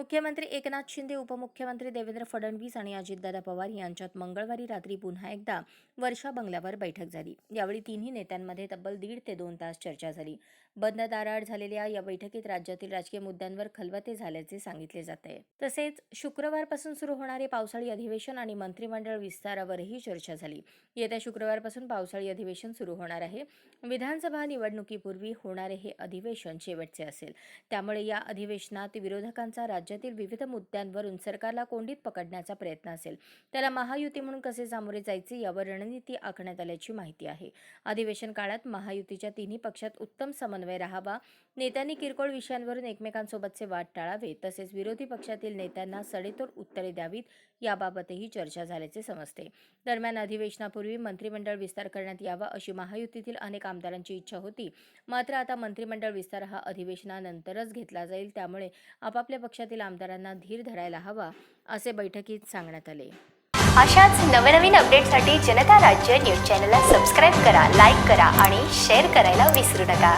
मुख्यमंत्री एकनाथ शिंदे उपमुख्यमंत्री देवेंद्र फडणवीस आणि अजितदादा पवार यांच्यात मंगळवारी रात्री पुन्हा एकदा वर्षा बंगल्यावर बैठक झाली. यावेळी तिन्ही नेत्यांमध्ये तब्बल दीड ते दोन तास चर्चा झाली. बंद दाराआड झालेल्या या बैठकीत राज्यातील राजकीय मुद्द्यांवर खलबते झाल्याचे सांगितले जात. आहे तसेच शुक्रवारपासून सुरू होणारे पावसाळी अधिवेशन आणि मंत्रिमंडळ विस्तारावरही चर्चा झाली. येत्या शुक्रवारपासून पावसाळी अधिवेशन सुरू होणार आहे. विधानसभा निवडणुकीपूर्वी होणारे हे अधिवेशन शेवटचे असेल. त्यामुळे या अधिवेशनात विरोधकांचा राज्य राज्यातील विविध मुद्द्यांवरून सरकारला कोंडीत पकडण्याचा प्रयत्न असेल. त्याला महायुती म्हणून कसे सामोरे जायचे यावर रणनीती आखण्यात आल्याची माहिती आहे. अधिवेशन काळात महायुतीच्या तिन्ही पक्षात उत्तम समन्वय राहावा. नेत्यांनी किरकोळ विषयांवरून एकमेकांसोबतचे वाद टाळावे. तसेच विरोधी पक्षातील नेत्यांना सडेतोड उत्तरे द्यावीत याबाबतही चर्चा झाल्याचे समजते. दरम्यान अधिवेशनापूर्वी मंत्रिमंडळ विस्तार करण्यात यावा अशी महायुतीतील अनेक आमदारांची इच्छा होती. मात्र आता मंत्रिमंडळ विस्तार हा अधिवेशनानंतरच घेतला जाईल. त्यामुळे आपापल्या पक्षातील आमदारांना धीर धरायला हवा असे बैठकीत सांगण्यात आले. अशाच नवनवीन अपडेटसाठी जनता राज्य न्यूज चॅनलला सबस्क्राईब करा लाईक करा आणि शेअर करायला विसरू नका.